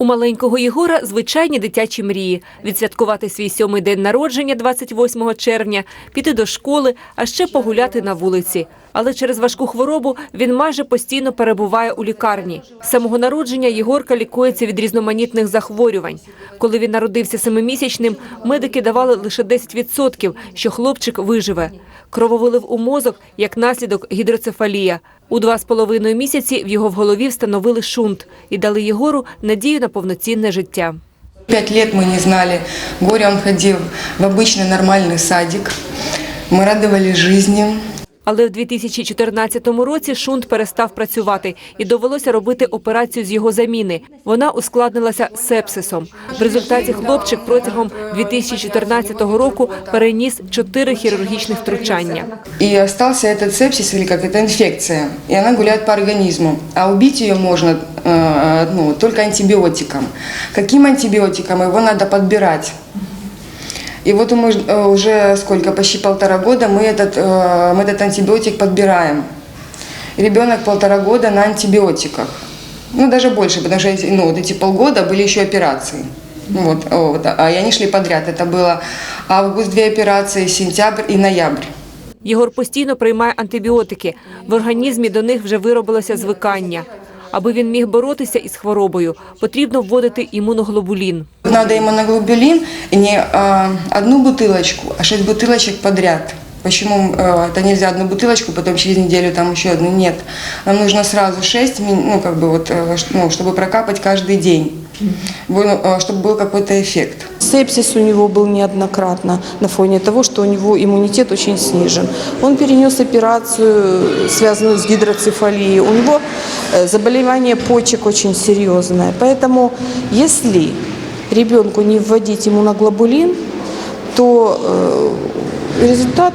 У маленького Єгора звичайні дитячі мрії – відсвяткувати свій сьомий день народження 28 червня, піти до школи, а ще погуляти на вулиці. Але через важку хворобу він майже постійно перебуває у лікарні. З самого народження Єгорка лікується від різноманітних захворювань. Коли він народився семимісячним, медики давали лише 10%, що хлопчик виживе. Крововилив у мозок, як наслідок гідроцефалія. У два з половиною місяці в його в голові встановили шунт і дали Єгору надію на повноцінне життя. Пять лет мы не знали горя. Он ходил в обычный нормальный садик. Мы радовались жизни. Але в 2014 році шунт перестав працювати і довелося робити операцію з його заміни. Вона ускладнилася сепсисом. В результаті хлопчик протягом 2014 року переніс чотири хірургічних втручання. И остался этот сепсис, или как это инфекция. И она гуляет по организму. А убить ее можно э, ну, только антибиотиком. Каким антибиотиком? Его надо подбирать. И вот мы ж- э, уже сколько, почти полтора года мы этот, э, мы этот антибиотик подбираем. И Ребенок полтора года на антибиотиках. Ну, даже больше, потому что эти, ну, вот эти полгода были еще операции. Ну, Вот, вот, а и они шли подряд. Это было август две операции, сентябрь и ноябрь. Єгор постійно приймає антибіотики. В організмі до них вже виробилося звикання. Аби він міг боротися із хворобою, потрібно вводити імуноглобулін. Надо иммуноглобулин не а, одну бутылочку, а шесть бутылочек подряд. Почему э, это нельзя одну бутылочку, потом через неделю там еще одну? Нет. Нам нужно сразу шесть, ну, как бы вот, э, ну, чтобы прокапать каждый день, э, чтобы был какой-то эффект. Сепсис у него был неоднократно на фоне того, что у него иммунитет очень снижен. Он перенес операцию, связанную с гидроцефалией. У него э, заболевание почек очень серьезное. Поэтому если ребенку не вводить иммуноглобулин, то э, результат,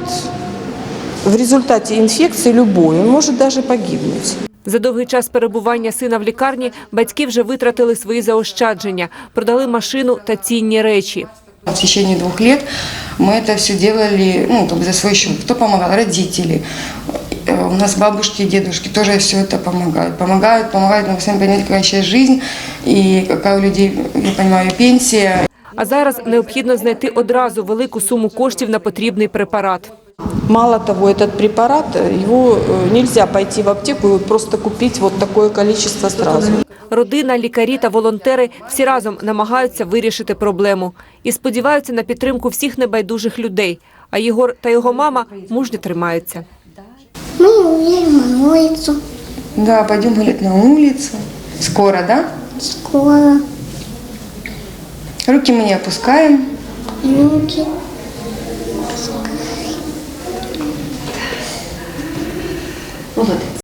в результате инфекции любой, он может даже погибнуть. За довгий час перебування сина в лікарні батьки вже витратили свої заощадження, продали машину та цінні речі. В течение двух лет мы это все делали ну, как бы за свой счет. Кто помогал? Родители. Э, У нас бабушки и дедушки тоже все это помогают. Помогают, помогают. Но вы сами понимаете, какая сейчас жизнь и какая у людей, я понимаю, пенсия. А зараз необхідно знайти одразу велику суму коштів на потрібний препарат. Мало того, этот препарат, э, его э, нельзя пойти в аптеку и просто купить вот такое количество сразу. Родина, лікарі та волонтери всі разом намагаються вирішити проблему і сподіваються на підтримку всіх небайдужих людей. А Єгор та його мама мужньо тримаються. Мы уедем на улицу Да, пойдем гулять на улицу. Скоро, да? скоро. Руки мы не опускаем. Руки. Молодець.